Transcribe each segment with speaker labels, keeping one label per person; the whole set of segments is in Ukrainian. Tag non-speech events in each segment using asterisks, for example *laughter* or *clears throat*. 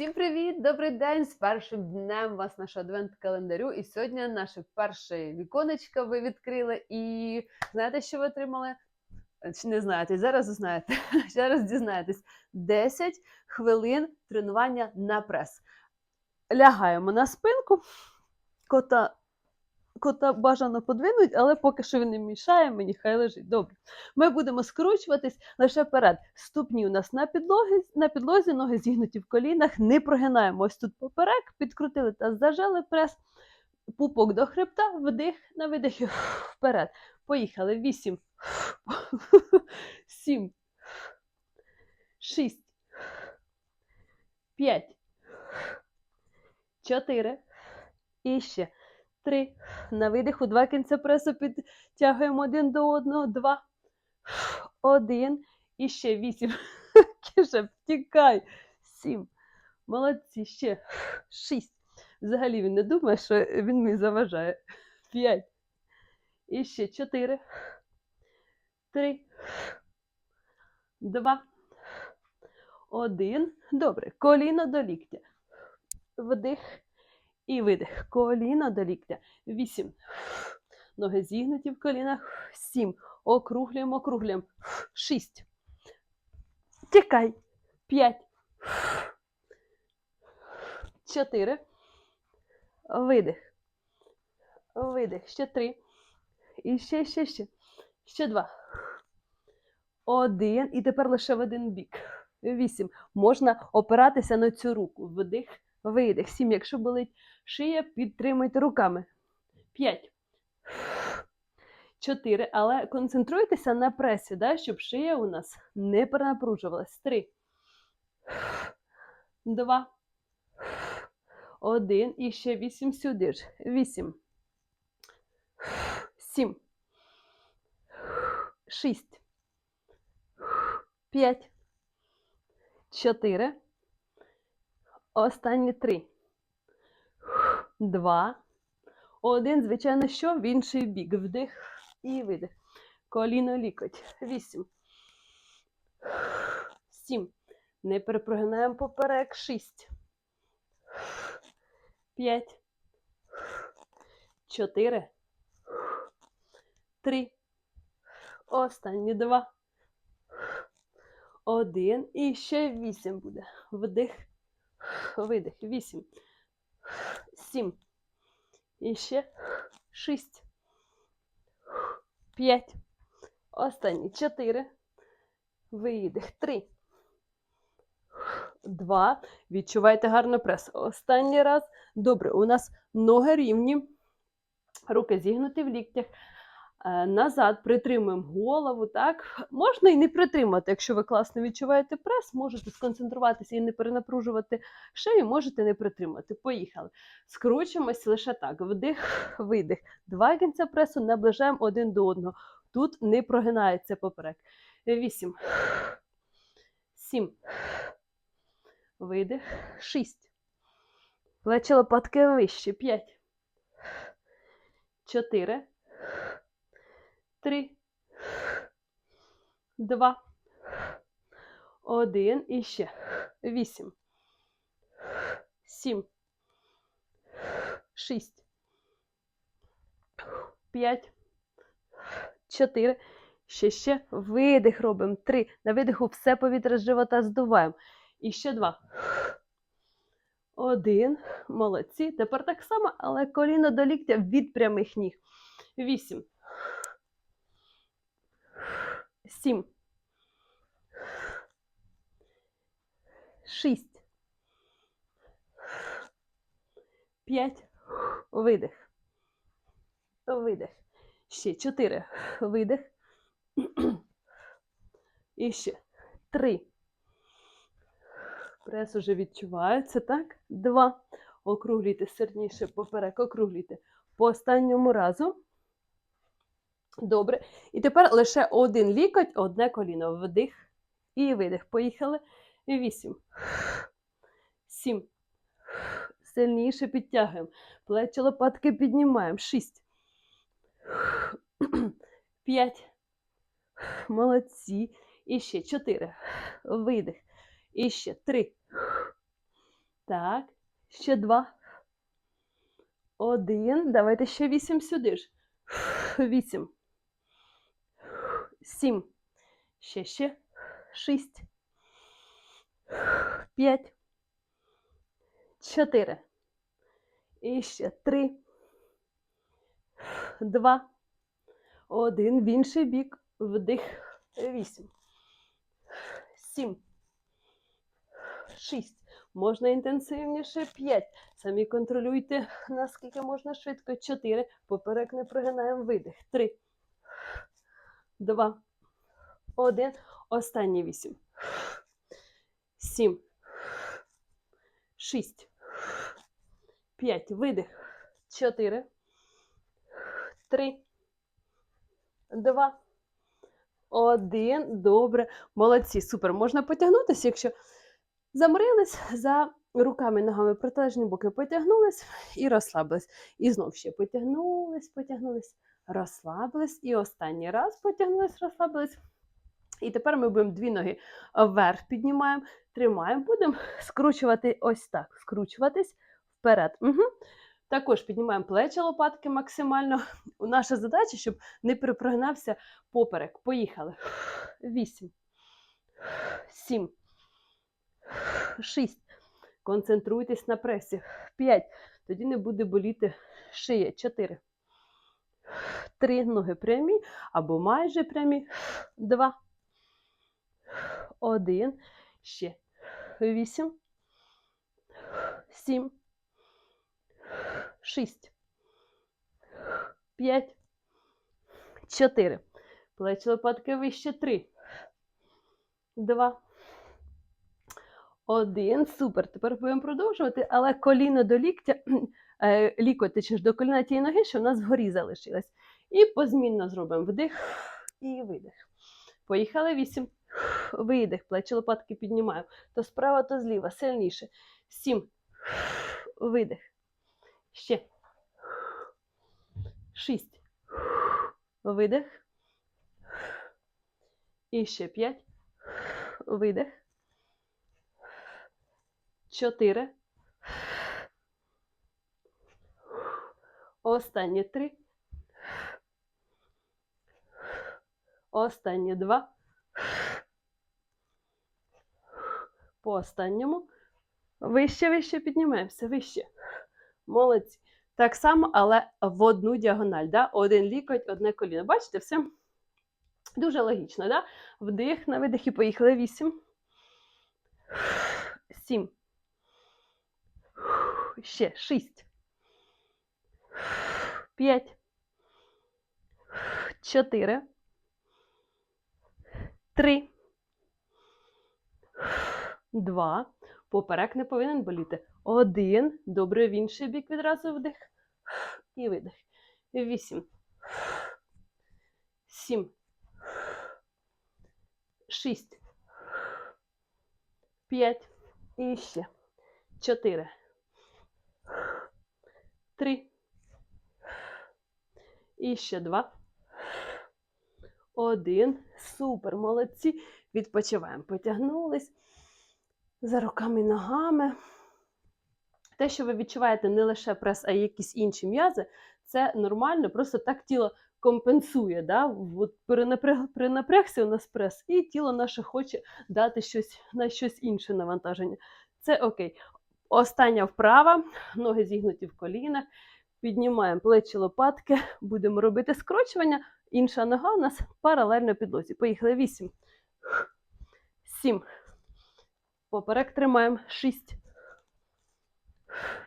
Speaker 1: Всім привіт! Добрий день! З першим днем вас наш адвент-календарю. І сьогодні наше перше віконечко ви відкрили. І знаєте, що ви отримали? Чи не знаєте? Зараз узнаєте. *laughs* Зараз дізнаєтесь. 10 хвилин тренування на прес. Лягаємо на спинку. Кота, кота бажано подвинуть, але поки що він не мішає, мені хай лежить. Добре. Ми будемо скручуватись лише вперед. Ступні у нас на підлозі, на підлозі, ноги зігнуті в колінах, не прогинаємо. Ось тут поперек, підкрутили та зажали прес, пупок до хребта, вдих на видих. Вперед. Поїхали. Вісім. Сім. Шість. П'ять. Чотири. І ще. Три. На видиху два кінця пресу підтягуємо один до одного. Два. Один. І ще вісім. *laughs* Кіша, втікай. Сім. Молодці. Ще. Шість. Взагалі він не думає, що він мені заважає. П'ять. І ще чотири. Три. Два. Один. Добре. Коліно до ліктя. Вдих і видих. Коліно до ліктя. Вісім. Ноги зігнуті в колінах. Сім. Округлюємо, округлюємо. Шість. Тікай. П'ять. Чотири. Видих. Видих. Ще три. І ще, ще, ще. Ще два. Один. І тепер лише в один бік. Вісім. Можна опиратися на цю руку. Вдих, видих. Сім. Якщо болить шия, підтримуйте руками. П'ять. Чотири. Але концентруйтеся на пресі, да, щоб шия у нас не перенапружувалась. Три. Два. Один. І ще вісім сюди ж. Вісім. Сім. Шість. П'ять. Чотири. Останні три. Два. Один. Звичайно, що в інший бік. Вдих і видих. Коліно лікоть. Вісім. Сім. Не перепрогинаємо поперек. Шість. П'ять. Чотири. Три. Останні два. Один. І ще вісім буде. Вдих. Видих. Вісім. Сім. І ще шість. П'ять. Останні. Чотири. Видих. Три. Два. Відчувайте гарно прес. Останній раз. Добре. У нас ноги рівні. Руки зігнуті в ліктях. Е, Назад притримуємо голову, так? Можна і не притримати, якщо ви класно відчуваєте прес, можете сконцентруватися і не перенапружувати шию, можете не притримати. Поїхали. Скручуємося лише так. Вдих, видих. Два кінця пресу наближаємо один до одного. Тут не прогинається поперек. Вісім. Сім. Видих. Шість. Плечі лопатки вище. П'ять. Чотири. Три. Два. Один. І ще. Вісім. Сім. Шість. П'ять. Чотири. Ще ще. Видих робимо. Три. На видиху все повітря з живота здуваємо. І ще два. Один. Молодці. Тепер так само, але коліно до ліктя від прямих ніг. Вісім. Сім. Шість. П'ять. Видих. Видих. Ще чотири. Видих. І ще три. Прес уже відчувається, так? Два. Округлюйте сильніше поперек, округлюйте. По останньому разу. Добре. І тепер лише один лікоть, одне коліно. Вдих і видих. Поїхали. Вісім. Сім. Сильніше підтягуємо. Плечі лопатки піднімаємо. Шість. П'ять. Молодці. І ще чотири. Видих. І ще три. Так. Ще два. Один. Давайте ще вісім сюди ж. Вісім. Сім. Ще ще. Шість. П'ять. Чотири. І ще три. Два. Один. В інший бік. Вдих. Вісім. Сім. Шість. Можна інтенсивніше. П'ять. Самі контролюйте, наскільки можна швидко. Чотири. Поперек не прогинаємо видих. Три. Два. Один. Останні вісім. Сім. Шість. П'ять. Видих. Чотири. Три. Два. Один. Добре. Молодці. Супер. Можна потягнутися, якщо замрились за руками, ногами протилежні боки потягнулись і розслабились. І знов ще потягнулись, потягнулись, розслабились. І останній раз потягнулись, розслабились. І тепер ми будемо дві ноги вверх піднімаємо, тримаємо, будемо скручувати ось так, скручуватись вперед. Угу. Також піднімаємо плечі лопатки максимально. Наша задача, щоб не перепрогнався поперек. Поїхали. Вісім. Сім. Шість. Концентруйтесь на пресі. П'ять. Тоді не буде боліти шия. Чотири. Три ноги прямі або майже прямі. Два. Один. Ще. Вісім. Сім. Шість. П'ять. Чотири. Плечі лопатки вище. Три. Два. Один. Супер. Тепер будемо продовжувати, але коліно до ліктя, е, лікоть точніше, до коліна тієї ноги, що в нас вгорі залишилось. І позмінно зробимо вдих і видих. Поїхали вісім. Видих. Плечі лопатки піднімаємо. То справа, то зліва. Сильніше. Сім. Видих. Ще. Шість. Видих. І ще п'ять. Видих. Чотири. Останні три. Останні два. По останньому. Вище, вище піднімаємося, вище. Молодці. Так само, але в одну діагональ. Да? Один лікоть, одне коліно. Бачите, все дуже логічно. Да? Вдих, на видих і поїхали. Вісім. Сім. Ще шість. П'ять. Чотири. Три. Два. Поперек не повинен боліти. Один. Добре, в інший бік відразу вдих. І видих. Вісім. Сім. Шість. П'ять. І ще. Чотири. Три. І ще два. Один. Супер, молодці. Відпочиваємо. Потягнулись за руками і ногами. Те, що ви відчуваєте не лише прес, а й якісь інші м'язи, це нормально, просто так тіло компенсує. Да? От перенапряг, перенапрягся у нас прес, і тіло наше хоче дати щось на щось інше навантаження. Це окей. Остання вправа, ноги зігнуті в колінах. Піднімаємо плечі лопатки, *laughs* будемо робити скручування. Інша нога у нас паралельно підлозі. Поїхали. Вісім. Сім. Поперек тримаємо. Шість.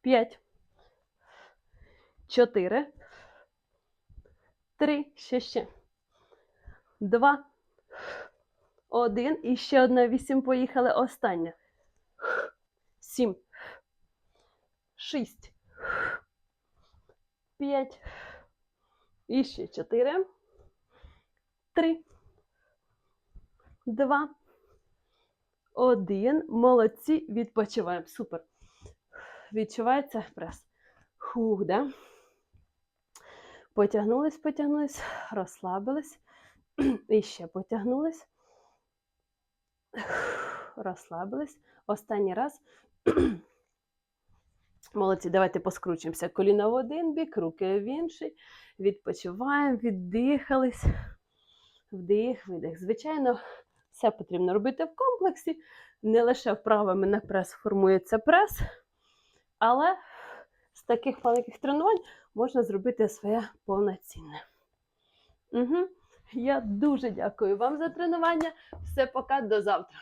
Speaker 1: П'ять. Чотири. Три. Ще ще. Два. Один. І ще одна. Вісім. Поїхали. Остання. Сім. Шість. П'ять. І ще чотири. Три. Два. Один. Молодці. Відпочиваємо. Супер. Відчувається прес. Хух, да? Потягнулись, потягнулись, розслабились. *clears throat* І ще потягнулись. Розслабились. Останній раз. *clears throat* Молодці, давайте поскручуємося. Коліна в один бік, руки в інший. Відпочиваємо, віддихались. Вдих, видих. Звичайно, все потрібно робити в комплексі. Не лише вправами на прес формується прес, але з таких маленьких тренувань можна зробити своє повноцінне. Угу. Я дуже дякую вам за тренування. Все, пока, до завтра.